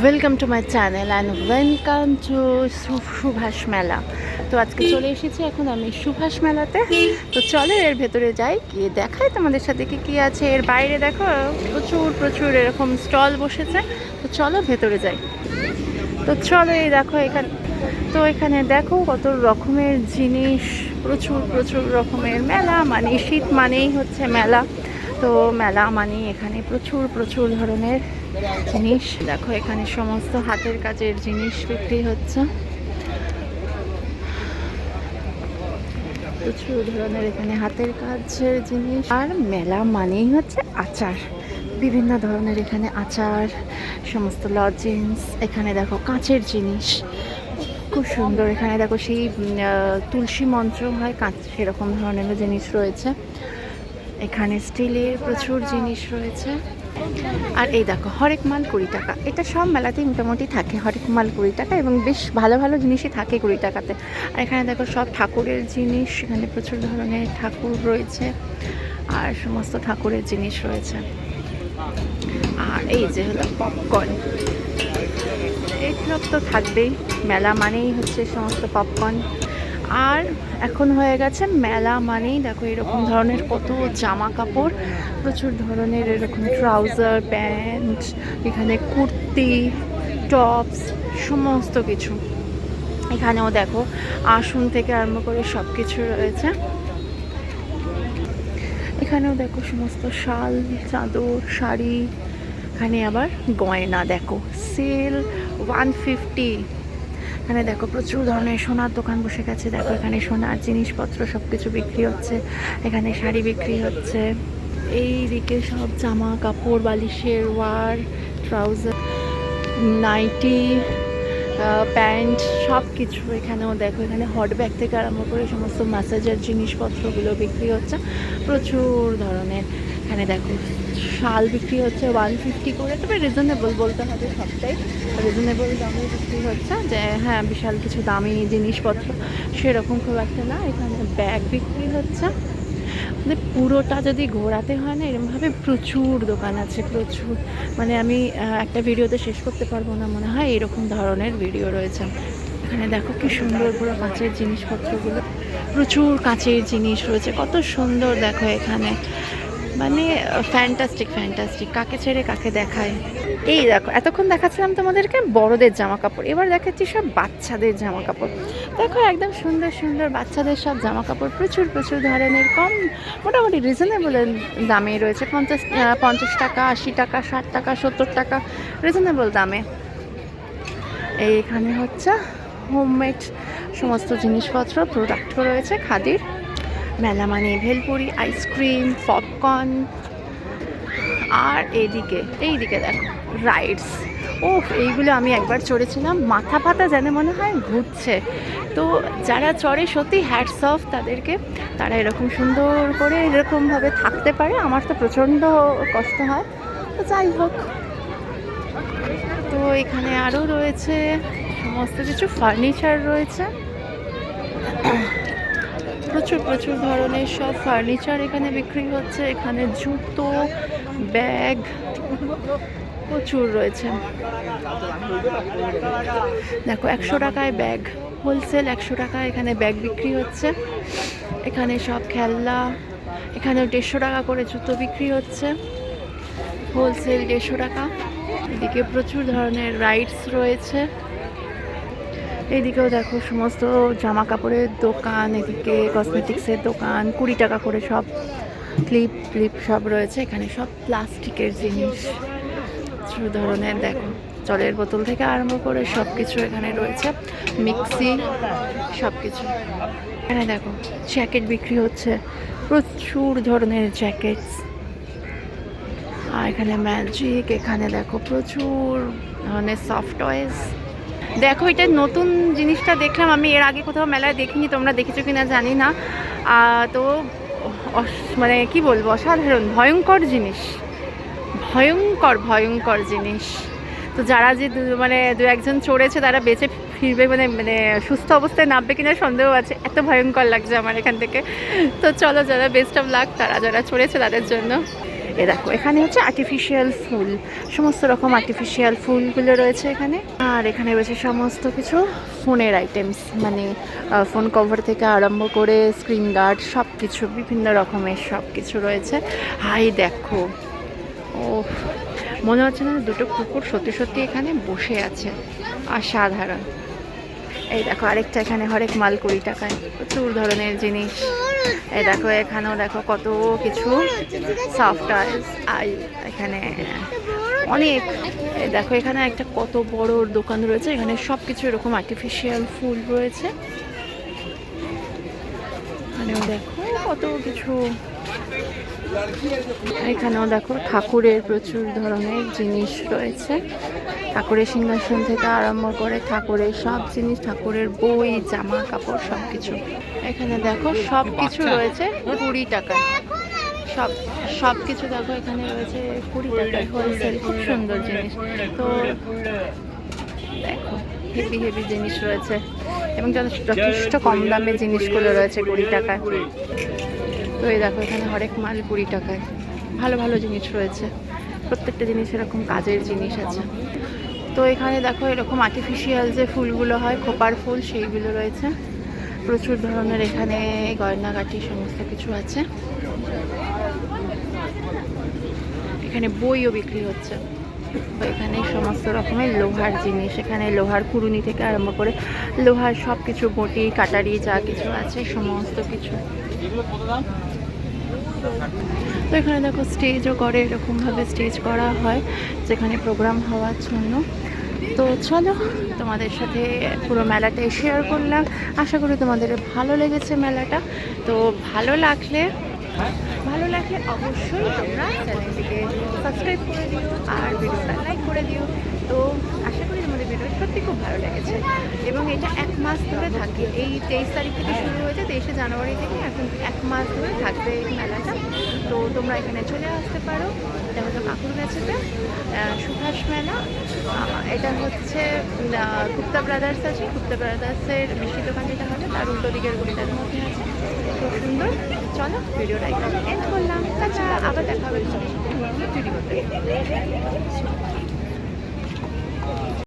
Welcome to my channel and welcome to Subhash Mela তো আজকে চলে এসেছি এখন আমি সুভাষ মেলাতে তো চলো এর ভেতরে যাই, গিয়ে দেখাই তোমাদের সাথে কি, কী আছে। এর বাইরে দেখো, প্রচুর প্রচুর এরকম স্টল বসেছে। তো চলো ভেতরে যাই। তো চলো এই দেখো এখানে, তো এখানে দেখো কত রকমের জিনিস। প্রচুর প্রচুর রকমের মেলা মানে শীত মানেই হচ্ছে মেলা। তো মেলা মানে এখানে প্রচুর প্রচুর ধরনের জিনিস। দেখো এখানে সমস্ত হাতের কাজের জিনিস বিক্রি হচ্ছে। প্রচুর ধরনের এখানে হাতের কাজের জিনিস। আর মেলা মানেই হচ্ছে আচার। বিভিন্ন ধরনের এখানে আচার, সমস্ত লজেন্স এখানে দেখো কাঁচের জিনিস। খুব সুন্দর এখানে দেখো সেই তুলসী মন্ত্র হয়, কাঁচ, সেরকম ধরনের জিনিস রয়েছে। এখানে স্টিলের প্রচুর জিনিস রয়েছে। আর এই দেখো, হরেক মাল কুড়ি টাকা। এটা সব মেলাতেই মোটামুটি থাকে, হরেক মাল কুড়ি টাকা এবং বেশ ভালো ভালো জিনিসই থাকে কুড়ি টাকাতে। আর এখানে দেখো, সব ঠাকুরের জিনিস, এখানে প্রচুর ধরনের ঠাকুর রয়েছে আর সমস্ত ঠাকুরের জিনিস রয়েছে। আর এই যে হলো পপকর্ন এইসব তো থাকবেই, মেলা মানেই হচ্ছে সমস্ত পপকর্ন আর এখন হয়ে গেছে মেলা মানেই দেখো এরকম ধরনের কত জামা কাপড় প্রচুর ধরনের এরকম ট্রাউজার প্যান্ট এখানে কুর্তি টপস সমস্ত কিছু। এখানেও দেখো আসন থেকে আরম্ভ করে সব কিছু রয়েছে। এখানেও দেখো সমস্ত শাল, চাদর, শাড়ি, এখানে আবার গয়না দেখো। সেল ওয়ান ফিফটি এখানে দেখো প্রচুর ধরনের সোনার দোকান বসে গেছে। দেখো এখানে সোনার জিনিসপত্র সব কিছু বিক্রি হচ্ছে, এখানে শাড়ি বিক্রি হচ্ছে। এই দিকে সব জামা কাপড়, বালিশের ওয়ার, ট্রাউজার, নাইটি প্যান্ট সব কিছু এখানেও দেখো। এখানে হট ব্যাগ থেকে আরম্ভ করে সমস্ত ম্যাসাজের জিনিসপত্রগুলো বিক্রি হচ্ছে। প্রচুর ধরনের। এখানে দেখো, শাল বিক্রি হচ্ছে ওয়ান ফিফটি করে। তবে রিজনেবল বলতে হবে সবটাই। রিজনেবল দামে বিক্রি হচ্ছে। যে হ্যাঁ বিশাল কিছু দামি জিনিসপত্র, সেরকম খুব একটা না। এখানে ব্যাগ বিক্রি হচ্ছে। মানে পুরোটা যদি ঘোরাতে হয় না এরকমভাবে প্রচুর দোকান আছে, প্রচুর। মানে আমি একটা ভিডিওতে শেষ করতে পারব না মনে হয়, এরকম ধরনের ভিডিও রয়েছে। এখানে দেখো কি সুন্দর পুরো কাঁচের জিনিসপত্রগুলো। প্রচুর কাঁচের জিনিস রয়েছে। কত সুন্দর দেখো এখানে। মানে ফ্যান্টাস্টিক ফ্যান্টাস্টিক কাকে ছেড়ে কাকে দেখায়? এই দেখো, এতক্ষণ দেখাচ্ছিলাম তোমাদেরকে বড়দের জামা কাপড় এবার দেখাচ্ছি সব বাচ্চাদের জামা কাপড় দেখো, একদম সুন্দর সুন্দর বাচ্চাদের সব জামা কাপড় প্রচুর প্রচুর ধরনের, কম মোটামুটি রিজনেবল দামে রয়েছে। পঞ্চাশ পঞ্চাশ টাকা, আশি টাকা, ষাট টাকা, সত্তর টাকা রিজনেবল দামে। এইখানে হচ্ছে হোমমেড সমস্ত জিনিসপত্র প্রোডাক্টও রয়েছে, খাদির। মেলা মানে ভেলপুরি, আইসক্রিম, পপকর্ন। আর এইদিকে এইদিকে দেখো, রাইডস। ও এইগুলো আমি একবার চড়েছিলাম। মাথা ফাতা যেন মনে হয় ঘুরছে। তো যারা চড়ে সত্যি হ্যাটস অফ তাদেরকে, তারা এরকম সুন্দর করে এরকমভাবে থাকতে পারে। আমার তো প্রচণ্ড কষ্ট হয়। তো যাই হোক। তো এখানে আরও রয়েছে সমস্ত কিছু। ফার্নিচার রয়েছে। প্রচুর প্রচুর ধরনের সব ফার্নিচার এখানে বিক্রি হচ্ছে। এখানে জুতো, ব্যাগ, প্রচুর রয়েছে। দেখো, একশো টাকায় ব্যাগ হোলসেল একশো টাকা এখানে ব্যাগ বিক্রি হচ্ছে। এখানে সব খেলনা, এখানেও দেড়শো টাকা করে জুতো বিক্রি হচ্ছে। হোলসেল দেড়শো টাকা। এদিকে প্রচুর ধরনের রাইডস রয়েছে। এইদিকেও দেখো সমস্ত জামা কাপড়ের দোকান, এদিকে কসমেটিক্সের দোকান, কুড়ি টাকা করে সব ক্লিপ ক্লিপ সব রয়েছে। এখানে সব প্লাস্টিকের জিনিস প্রচুর ধরনের দেখো। জলের বোতল থেকে আরম্ভ করে সব কিছু এখানে রয়েছে। মিক্সি সব কিছু এখানে দেখো জ্যাকেট বিক্রি হচ্ছে। প্রচুর ধরনের জ্যাকেটস আর এখানে ম্যাজিক এখানে দেখো প্রচুর ধরনের সফট টয়েস দেখো, এটা নতুন জিনিসটা দেখলাম। আমি এর আগে কোথাও মেলায় দেখিনি, তোমরা দেখেছ কিনা জানি না। তো মানে কি বলব, অসাধারণ, ভয়ঙ্কর জিনিস। ভয়ঙ্কর ভয়ঙ্কর জিনিস। তো যারা যে মানে দু একজন চড়েছে, তারা বেঁচে ফিরবে মানে মানে সুস্থ অবস্থায় নামবে কিনা সন্দেহ আছে। এত ভয়ঙ্কর লাগছে আমার এখান থেকে। তো চলো, যারা বেস্ট অফ লাক তারা যারা চড়েছে তাদের জন্য। এ দেখো, এখানে হচ্ছে আর্টিফিশিয়াল ফুল। সমস্ত রকম আর্টিফিশিয়াল ফুলগুলো রয়েছে এখানে। আর এখানে রয়েছে সমস্ত কিছু ফোনের আইটেমস মানে ফোন কভার থেকে আরম্ভ করে স্ক্রিন গার্ড সব কিছু বিভিন্ন রকমের সব কিছু রয়েছে। হাই, দেখো। ও মনে হচ্ছে না দুটো কুকুর সত্যি সত্যি এখানে বসে আছে। অসাধারণ। এই দেখো, আরেকটা এখানে হরেক মাল কুড়ি টাকায়। প্রচুর ধরনের জিনিস। এই দেখো, এখানেও দেখো কত কিছু সফট টয়েস আর এখানে অনেক দেখো, এখানে একটা কত বড় দোকান রয়েছে। এখানে সব কিছু এরকম আর্টিফিশিয়াল ফুল রয়েছে। এখানেও দেখো, কত কিছু। এখানেও দেখো ঠাকুরের প্রচুর ধরনের জিনিস রয়েছে। ঠাকুরের সিংহাসন থেকে আরম্ভ করে ঠাকুরের সব জিনিস ঠাকুরের বই জামা কাপড় সব কিছু এখানে দেখো সব কিছু রয়েছে কুড়ি টাকায়। সব সব কিছু দেখো এখানে রয়েছে কুড়ি টাকায় হোলসেল খুব সুন্দর জিনিস। তো দেখো হেভি হেভি জিনিস রয়েছে। এবং যথেষ্ট যথেষ্ট কম দামে জিনিসগুলো রয়েছে কুড়ি টাকায়। তো এই দেখো এখানে হরেক মাল কুড়ি টাকায়। ভালো ভালো জিনিস রয়েছে। প্রত্যেকটা জিনিস এরকম কাজের জিনিস আছে। তো এখানে দেখো এরকম আর্টিফিশিয়াল যে ফুলগুলো হয়, খোপার ফুল, সেইগুলো রয়েছে। প্রচুর ধরনের এখানে গয়নাগাটি সমস্ত কিছু আছে। এখানে বইও বিক্রি হচ্ছে। এখানে সমস্ত রকমের লোহার জিনিস, এখানে লোহার কুড়ুনি থেকে আরম্ভ করে লোহার সব কিছু বটি, কাটারি, যা কিছু আছে, সমস্ত কিছু। তো এখানে দেখো স্টেজও করে, এরকমভাবে স্টেজ করা হয়, যেখানে প্রোগ্রাম হওয়ার জন্য। তো চলো, তোমাদের সাথে পুরো মেলাটাই শেয়ার করলাম। আশা করি তোমাদের ভালো লেগেছে মেলাটা। তো ভালো লাগলে ভালো লাগলে অবশ্যই তোমরা চ্যানেলটিকে সাবস্ক্রাইব করে দিও আর ভিডিওটা লাইক করে দিও। তো আশা সত্যি খুব ভালো লেগেছে। এবং এটা এক মাস ধরে থাকে। এই তেইশ তারিখ থেকে শুরু হয়েছে, তেইশে জানুয়ারি থেকে এখন এক মাস ধরে থাকবে এই মেলাটা। তো তোমরা এখানে চলে আসতে পারো। এটা হলো কাকুর গাছেতে সুভাষ মেলা। এটা হচ্ছে গুপ্তা ব্রাদার্স আছে। গুপ্তা ব্রাদার্সের মিষ্টি দোকান যেটা হবে, তার উল্টো দিকের গলিটার মধ্যে আছে। খুব সুন্দর। চলো, ভিডিওটা এখানে এন্ড করলাম। তাছাড়া আবার দেখা হবে। ভিডিওতে